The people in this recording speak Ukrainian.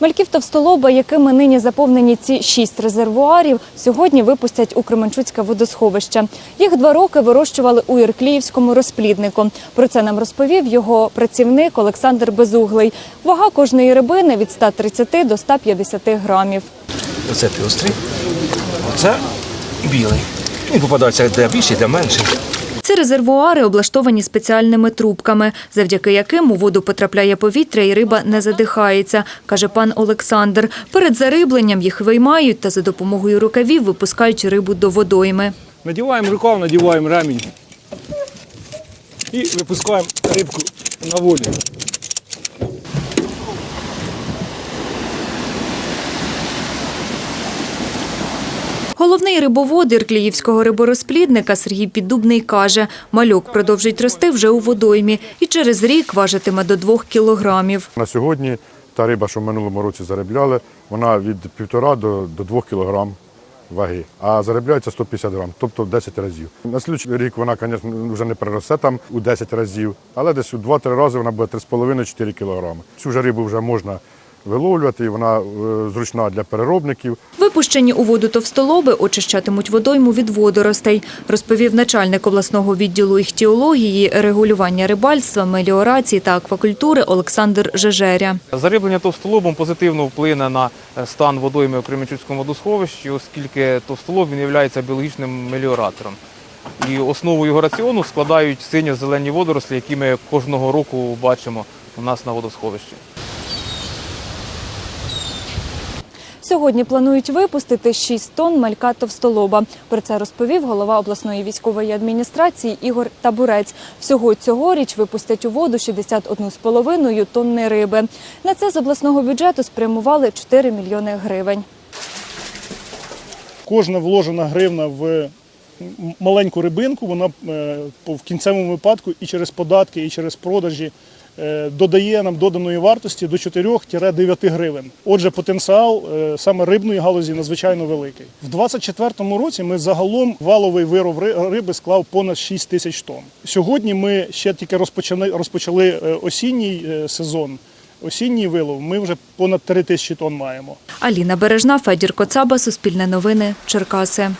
Мальків товстолоба, якими нині заповнені ці шість резервуарів, сьогодні випустять у Кременчуцьке водосховище. Їх два роки вирощували у Іркліївському розпліднику. Про це нам розповів його працівник Олександр Безуглий. Вага кожної рибини від 130 до 150 грамів. Оце пістрий, оце білий. Він попадається де більший, де менший. Ці резервуари облаштовані спеціальними трубками, завдяки яким у воду потрапляє повітря і риба не задихається, каже пан Олександр. Перед зарибленням їх виймають та за допомогою рукавів випускають рибу до водойми. Надіваємо рукав, надіваємо ремінь і випускаємо рибку на волю. Головний рибовод Іркліївського риборозплідника Сергій Піддубний каже, мальок продовжить рости вже у водоймі і через рік важитиме до двох кілограмів. На сьогодні та риба, що в минулому році заробляли, вона від 1,5 до, до 2 кг ваги, а заробляється 150 грам, тобто в 10 разів. На слідчий рік вона, звісно, вже не переросте там у 10 разів, але десь у 2-3 рази вона буде 3,5-4 кг. Цю ж рибу вже можна виловлювати, і вона е, зручна для переробників. Випущені у воду товстолоби очищатимуть водойму від водоростей, розповів начальник обласного відділу іхтіології, регулювання рибальства, меліорації та аквакультури Олександр Жежеря. Зариблення товстолобом позитивно вплине на е, стан водойми у Кременчуцькому водосховищі, оскільки товстолоб він є біологічним меліоратором. І основу його раціону складають синьо-зелені водорослі, які ми кожного року бачимо у нас на водосховищі. Сьогодні планують випустити 6 тонн малька товстолоба. Про це розповів голова обласної військової адміністрації Ігор Табурець. Всього цьогоріч випустять у воду 61,5 тонни риби. На це з обласного бюджету спрямували 4 мільйони гривень. Кожна вложена гривна в маленьку рибинку, вона е, в кінцевому випадку і через податки, і через продажі додає нам доданої вартості до 4-9 гривень. Отже, потенціал е, саме рибної галузі надзвичайно великий. В 2024 році ми загалом валовий виров риби склав понад 6 тисяч тонн. Сьогодні ми ще тільки розпочали, е, осінній е, сезон. Осінній вилов ми вже понад 3 тисячі тонн маємо. Аліна Бережна, Федір Коцаба, Суспільне новини, Черкаси.